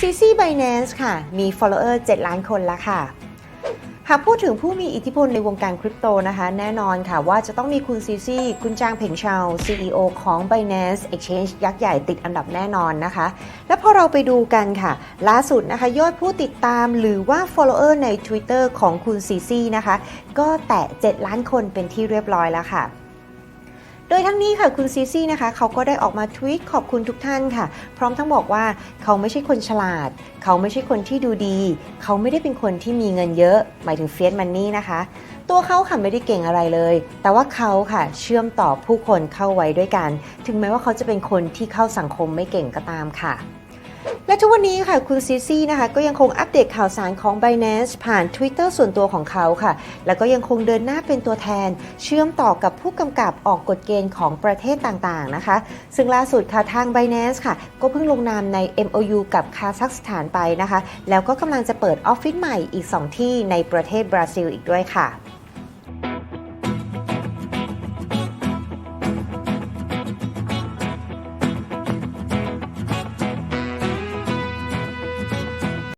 CC Binance ค่ะ มี follower 7 ล้านคนแล้วค่ะ หากพูดถึงผู้มีอิทธิพลในวงการคริปโตนะคะ แน่นอนค่ะว่าจะต้องมีคุณซีซีคุณจางเพ่งเชา CEO ของ Binance Exchange ยักษ์ใหญ่ติดอันดับแน่นอนนะคะ และพอเราไปดูกันค่ะ ล่าสุดนะคะ ยอดผู้ติดตามหรือว่า follower ใน Twitter ของคุณซีซีนะคะ ก็แตะ 7 ล้านคนเป็นที่เรียบร้อยแล้วค่ะ โดยทั้งนี้ค่ะคุณซีซี่นะคะเขาก็ได้ออกมาทวีตขอบคุณทุกท่านค่ะ พร้อมทั้งบอกว่าเขาไม่ใช่คนฉลาด เขาไม่ใช่คนที่ดูดี เขาไม่ได้เป็นคนที่มีเงินเยอะ หมายถึงเฟียสมันนี่นะคะ ตัวเขาค่ะไม่ได้เก่งอะไรเลย แต่ว่าเขาค่ะเชื่อมต่อผู้คนเข้าไว้ด้วยกัน ถึงแม้ว่าเขาจะเป็นคนที่เข้าสังคมไม่เก่งก็ตามค่ะ และทุกวันนี้ค่ะคุณซีซี่นะคะก็ยังคงอัปเดตข่าวสารของ Binance ผ่าน Twitter ส่วนตัวของเขาค่ะ แล้วก็ยังคงเดินหน้าเป็นตัวแทน เชื่อมต่อกับผู้กำกับออกกฎเกณฑ์ของประเทศต่างๆนะคะ ซึ่งล่าสุดค่ะทาง Binance ค่ะ ก็เพิ่งลงนามใน MOU กับคาซัคสถานไปนะคะ แล้วก็กำลังจะเปิดออฟฟิศใหม่อีก 2 ที่ในประเทศบราซิลอีกด้วยค่ะ